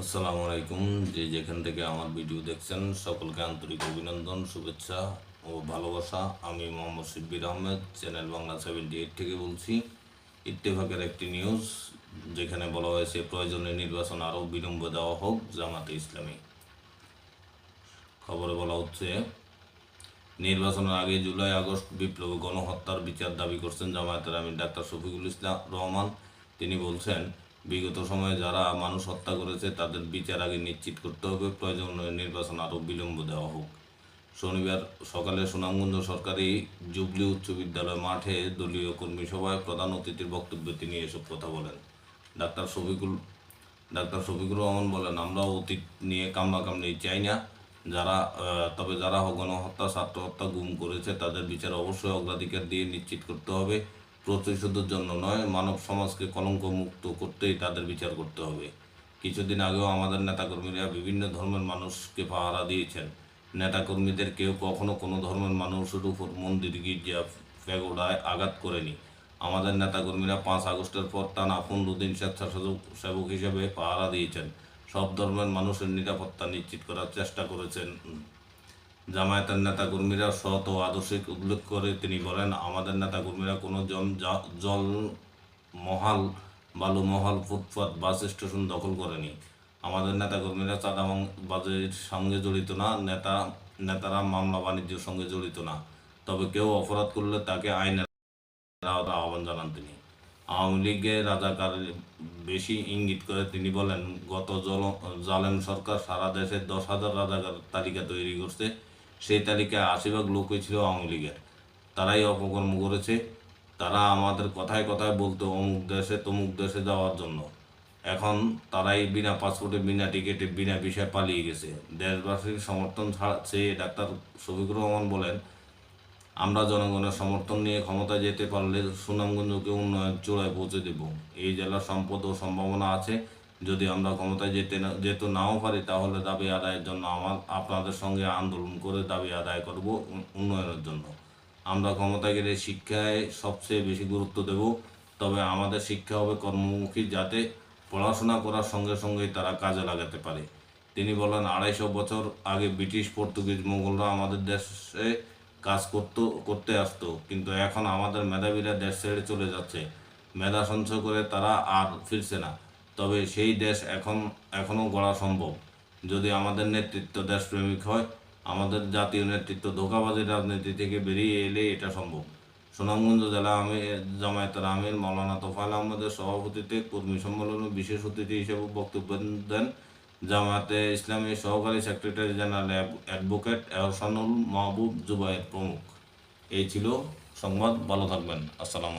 আসসালামু আলাইকুম। যে যেখান থেকে আমার ভিডিও দেখছেন, সকলকে আন্তরিক অভিনন্দন, শুভেচ্ছা ও ভালোবাসা। আমি Mohammad Shibbir Ahmed, channel Bangla seventy eight থেকে বলছি, ইত্তেফাকের একটি নিউজ, যেখানে বলা হয়েছে, প্রয়োজনে নির্বাচন আরও বিলম্ব দেওয়া হোক জামাতে ইসলামী। খবরে বলা হচ্ছে, নির্বাচনের আগে জুলাই, আগস্ট বিপ্লবী গণহত্যার বিচার দাবি করছেন জামায়াতের আমির ডাক্তার শফিকুল ইসলাম রহমান। তিনি বলছেন বিগত সময়ে যারা মানুষ হত্যা করেছে, তাদের বিচার আগে নিশ্চিত করতে হবে। প্রয়োজনে নির্বাচন আরও বিলম্ব দেওয়া হোক। শনিবার সকালে সুনামগঞ্জ সরকারি জুবলি উচ্চ বিদ্যালয় মাঠে দলীয় কর্মী সভায় প্রধান অতিথির বক্তব্যে তিনি এসব কথা বলেন। ডাক্তার শফিকুল, ডাক্তার শফিকুর রহমান বলেন আমরা অতীত নিয়ে কামড়াকামড়ি চাই না। যারা তবে যারা গণহত্যা ছাত্র হত্যা গুম করেছে, তাদের বিচার অবশ্যই অগ্রাধিকার দিয়ে নিশ্চিত করতে হবে। প্রতিশোধের জন্য নয়, মানব সমাজকে কলঙ্ক মুক্ত করতেই তাদের বিচার করতে হবে। কিছুদিন আগেও আমাদের নেতাকর্মীরা বিভিন্ন ধর্মের মানুষকে পাহারা দিয়েছেন। নেতাকর্মীদের কেউ কখনো কোনো ধর্মের মানুষের উপর মন্দির, গির্জা, প্যাগোডায় আঘাত করেনি। আমাদের নেতাকর্মীরা পাঁচ আগস্টের পর টানা পনেরো দিন স্বেচ্ছাসেবক, সেবক হিসেবে পাহারা দিয়েছেন। সব ধর্মের মানুষের নিরাপত্তা নিশ্চিত করার চেষ্টা করেছেন। জামায়াতের নেতাকর্মীরা সৎ ও আদর্শিক উল্লেখ করে তিনি বলেন, আমাদের নেতাকর্মীরা কোনো জন জল মহাল, বালু মহল, ফুটপাত, বাস স্টেশন দখল করেনি। আমাদের নেতা কর্মীরা নেতাকর্মীরা চাঁদাবাজের সঙ্গে জড়িত না, নেতা, নেতারা মামলা বাণিজ্যের সঙ্গে জড়িত না। তবে কেউ অপরাধ করলে তাকে আইনের আহ্বান জানান তিনি। আওয়ামী লীগে রাজাকার বেশি ইঙ্গিত করে তিনি বলেন, গত জল, জালেম সরকার সারা দেশে দশ হাজার রাজাকার তালিকা তৈরি করছে। সেই তালিকায় আশি ভাগ লোকই ছিল আওয়ামী লীগের। তারাই অপকর্ম করেছে। তারা আমাদের কথায় কথায় বলতো, অমুক দেশে তমুক দেশে যাওয়ার জন্য। এখন তারাই বিনা পাসপোর্টে, বিনা টিকিটে, বিনা বিষয়ে পালিয়ে গেছে। দেশবাসীর সমর্থন ছাড়া চেয়ে ডাক্তার শফিকুর রহমান বলেন, আমরা জনগণের সমর্থন নিয়ে ক্ষমতায় যেতে পারলে সুনামগঞ্জকে উন্নয়ন চূড়ায় পৌঁছে দেব। এই জেলার সম্পদ ও সম্ভাবনা আছে। যদি আমরা ক্ষমতায় যেতে না যেতে নাও পারি, তাহলে দাবি আদায়ের জন্য আমার আপনাদের সঙ্গে আন্দোলন করে দাবি আদায় করব উন- উন্নয়নের জন্য। আমরা ক্ষমতায় গেলে শিক্ষায় সবচেয়ে বেশি গুরুত্ব দেব। তবে আমাদের শিক্ষা হবে কর্মমুখী যাতে পড়াশোনা করার সঙ্গে সঙ্গেই তারা কাজে লাগাতে পারে। তিনি বলেন, আড়াইশো বছর আগে ব্রিটিশ, পর্তুগিজ মোগলরা আমাদের দেশে কাজ করতো, করতে আসতো। কিন্তু এখন আমাদের মেধাবীরা দেশ ছেড়ে চলে যাচ্ছে। মেধা সঞ্চয় করে তারা আর ফিরছে না। তবে সেই দেশ এখন এখনও গড়া সম্ভব। যদি আমাদের নেতৃত্ব দেশপ্রেমিক হয়, আমাদের জাতীয় নেতৃত্ব ধোকাবাজি রাজনীতি থেকে বেরিয়ে এলে এটা সম্ভব। সুনামগঞ্জ জেলা আমি জামায়াতের আমির মৌলানা তোফাল আহমদের সভাপতিত্বে কর্মী সম্মেলনে বিশেষ অতিথি হিসেবে বক্তব্য দেন জামায়াতে ইসলামী সহকারী secretary general advocate Ehsanul Mahbub Zubair প্রমুখ। এই ছিল সংবাদ, ভালো থাকবেন। আসসালামু